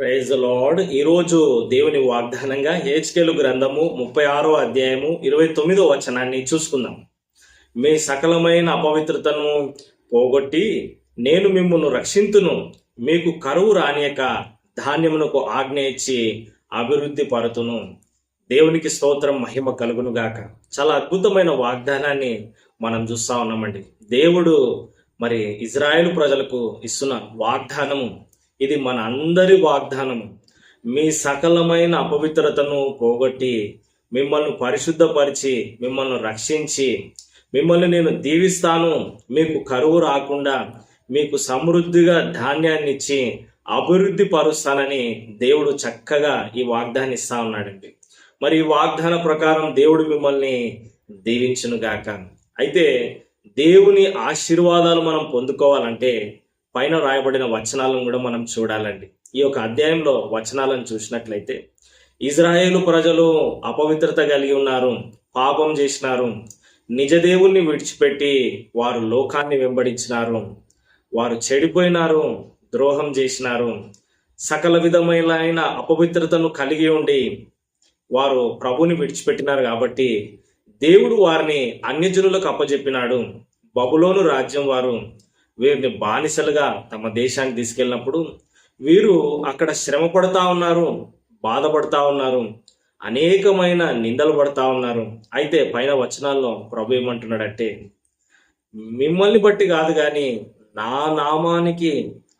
Praise lord ఈరోజు దేవుని వాగ్దానంగా హేచ్కేలు గ్రంథము ముప్పై ఆరో అధ్యాయము ఇరవై తొమ్మిదో వచనాన్ని చూసుకుందాం. మీ సకలమైన అపవిత్రతను పోగొట్టి నేను మిమ్మల్ని రక్షింతును. మీకు కరువు రానియక ధాన్యమునకు ఆజ్ఞ ఇచ్చి అభివృద్ధి పరుతును. దేవునికి స్తోత్రం మహిమ కలుగును గాక. చాలా అద్భుతమైన వాగ్దానాన్ని మనం చూస్తా ఉన్నామండి. దేవుడు మరి ఇజ్రాయెల్ ప్రజలకు ఇస్తున్న వాగ్దానము ఇది మన అందరి వాగ్దానము. మీ సకలమైన అపవిత్రతను పోగొట్టి మిమ్మల్ని పరిశుద్ధపరిచి మిమ్మల్ని రక్షించి మిమ్మల్ని నేను దీవిస్తాను. మీకు కరువు రాకుండా మీకు సమృద్ధిగా ధాన్యాన్ని ఇచ్చి అభివృద్ధి పరుస్తానని దేవుడు చక్కగా ఈ వాగ్దాన్ని ఇస్తా ఉన్నాడండి. మరి ఈ వాగ్దాన ప్రకారం దేవుడు మిమ్మల్ని దీవించును గాక అయితే దేవుని ఆశీర్వాదాలు మనం పొందుకోవాలంటే పైన రాయబడిన వచనాలను కూడా మనం చూడాలండి. ఈ యొక్క అధ్యాయంలో వచనాలను చూసినట్లయితే ఇజ్రాయేలు ప్రజలు అపవిత్రత కలిగి ఉన్నారు పాపం చేసినారు నిజ దేవుణ్ణి విడిచిపెట్టి వారు లోకాన్ని వెంబడించినారు వారు చెడిపోయినారు ద్రోహం చేసినారు సకల విధమైన అపవిత్రతను కలిగి ఉండి వారు ప్రభుని విడిచిపెట్టినారు కాబట్టి దేవుడు వారిని అన్యజనులకు అప్పజెప్పినాడు. బబులోను రాజ్యం వారు వీరిని బానిసలుగా తమ దేశానికి తీసుకెళ్ళినప్పుడు వీరు అక్కడ శ్రమ పడతా ఉన్నారు బాధపడతా ఉన్నారు అనేకమైన నిందలు పడతా ఉన్నారు. అయితే పైన వచనాల్లో ప్రభు ఏమంటున్నాడంటే మిమ్మల్ని బట్టి కాదు కానీ నా నామానికి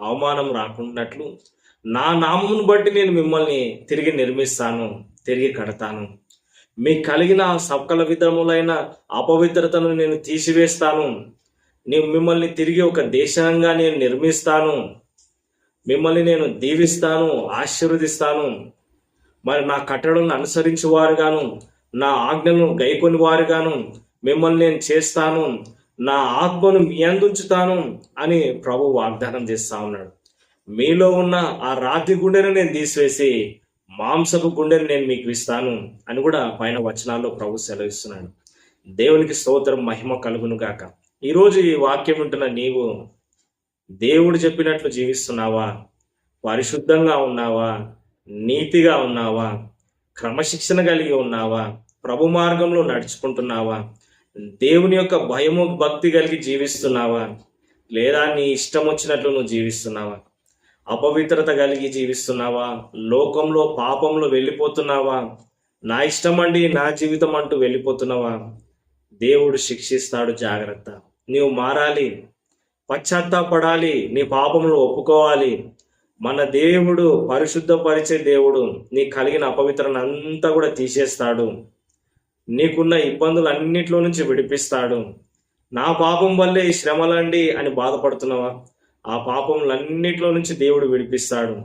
అవమానం రాకున్నట్లు నా నామమును బట్టి నేను మిమ్మల్ని తిరిగి నిర్మిస్తాను తిరిగి కడతాను. మీకు కలిగిన సకల విధములైన అపవిత్రతను నేను తీసివేస్తాను. నేను మిమ్మల్ని తిరిగి ఒక దేశంగా నేను నిర్మిస్తాను. మిమ్మల్ని నేను దీవిస్తాను ఆశీర్వదిస్తాను. మరి నా కట్టడలను అనుసరించి వారుగాను నా ఆజ్ఞలను గైకొని వారుగాను మిమ్మల్ని నేను చేస్తాను నా ఆత్మను మీ అందుంచుతాను అని ప్రభు వాగ్దానం చేస్తా ఉన్నాడు. మీలో ఉన్న ఆ రాతి గుండెను నేను తీసివేసి మాంసపు గుండెను నేను మీకు ఇస్తాను అని కూడా పైన వచనాల్లో ప్రభు సెలవిస్తున్నాడు. దేవునికి స్తోత్రం మహిమ కలుగును గాక ఈరోజు ఈ వాక్యం ఉంటున్న నీవు దేవుడు చెప్పినట్లు జీవిస్తున్నావా? పరిశుద్ధంగా ఉన్నావా? నీతిగా ఉన్నావా? క్రమశిక్షణ కలిగి ఉన్నావా? ప్రభు మార్గంలో నడుచుకుంటున్నావా? దేవుని యొక్క భయము భక్తి కలిగి జీవిస్తున్నావా? లేదా నీ ఇష్టం వచ్చినట్లు నువ్వు జీవిస్తున్నావా? అపవిత్రత కలిగి జీవిస్తున్నావా? లోకంలో పాపంలో వెళ్ళిపోతున్నావా? నా ఇష్టం అండి నా జీవితం అంటూ వెళ్ళిపోతున్నావా? దేవుడు శిక్షిస్తాడు జాగ్రత్త. నీవు మారాలి పశ్చాత్తాపడాలి నీ పాపములు ఒప్పుకోవాలి. మన దేవుడు పరిశుద్ధపరిచే దేవుడు నీ కలిగిన అపవిత్రను అంతా కూడా తీసేస్తాడు. నీకున్న ఇబ్బందులు అన్నిట్లో నుంచి విడిపిస్తాడు. నా పాపం వల్లే ఈ శ్రమలండి అని బాధపడుతున్నావా? ఆ పాపములన్నిట్లో నుంచి దేవుడు విడిపిస్తాడు.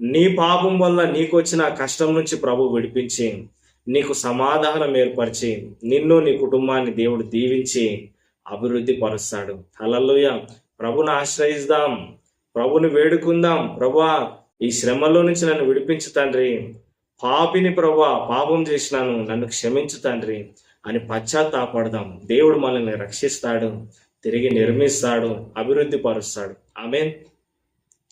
నీ పాపం వల్ల నీకు వచ్చిన కష్టం నుంచి ప్రభు విడిపించి నీకు సమాధానం ఏర్పరిచి నిన్ను నీ కుటుంబాన్ని దేవుడు దీవించి అభివృద్ధి పరుస్తాడు. అలలోయ ప్రభుని ఆశ్రయిద్దాం. ప్రభుని వేడుకుందాం. ప్రభా ఈ శ్రమలో నుంచి నన్ను విడిపించు తండ్రి. పాపిని ప్రభా పాపం చేసినాను. నన్ను క్షమించు తండ్రి అని పశ్చాత్తాపడదాం. దేవుడు మనల్ని రక్షిస్తాడు. తిరిగి నిర్మిస్తాడు. అభివృద్ధి పరుస్తాడు. ఆమె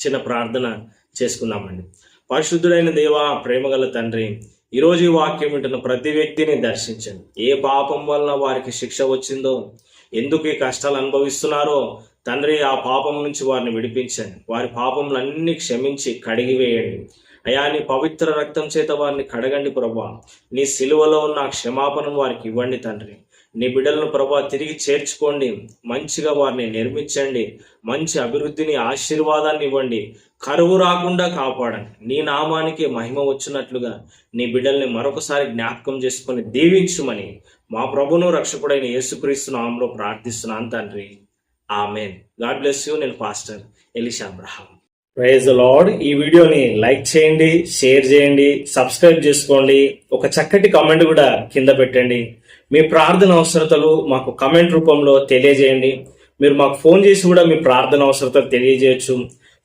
చిన్న ప్రార్థన చేసుకుందామండి. పరిశుద్ధుడైన దేవా ప్రేమగల తండ్రి ఈరోజు ఈ వాక్యం వింటున్న ప్రతి వ్యక్తిని దర్శించండి. ఏ పాపం వలన వారికి శిక్ష వచ్చిందో ఎందుకు ఈ కష్టాలు అనుభవిస్తున్నారో తండ్రి ఆ పాపం నుంచి వారిని విడిపించండి. వారి పాపములన్నీ క్షమించి కడిగివేయండి అయా నీ పవిత్ర రక్తం చేత వారిని కడగండి ప్రభా. నీ సిలువలో ఉన్న క్షమాపణను వారికి ఇవ్వండి తండ్రి. నీ బిడ్డలను ప్రభా తిరిగి చేర్చుకోండి. మంచిగా వారిని నిర్మించండి. మంచి అభివృద్ధిని ఆశీర్వాదాన్ని ఇవ్వండి. కరువు రాకుండా కాపాడండి. నీ నామానికి మహిమ వచ్చినట్లుగా నీ బిడ్డల్ని మరొకసారి జ్ఞాపకం చేసుకొని దీవించుమని మా ప్రభును రక్షకుడైన యేసుక్రీస్తు నామంలో ప్రార్థిస్తున్నాను తండ్రి. ఆమెన్. God bless you. నేను pastor Elisha Abraham. Praise lord. ఈ వీడియోని లైక్ చేయండి షేర్ చేయండి సబ్స్క్రైబ్ చేసుకోండి. ఒక చక్కటి కమెంట్ కూడా కింద పెట్టండి. మీ ప్రార్థన అవసరతలు మాకు కమెంట్ రూపంలో తెలియజేయండి. మీరు మాకు ఫోన్ చేసి కూడా మీ ప్రార్థన అవసరతలు తెలియజేయచ్చు.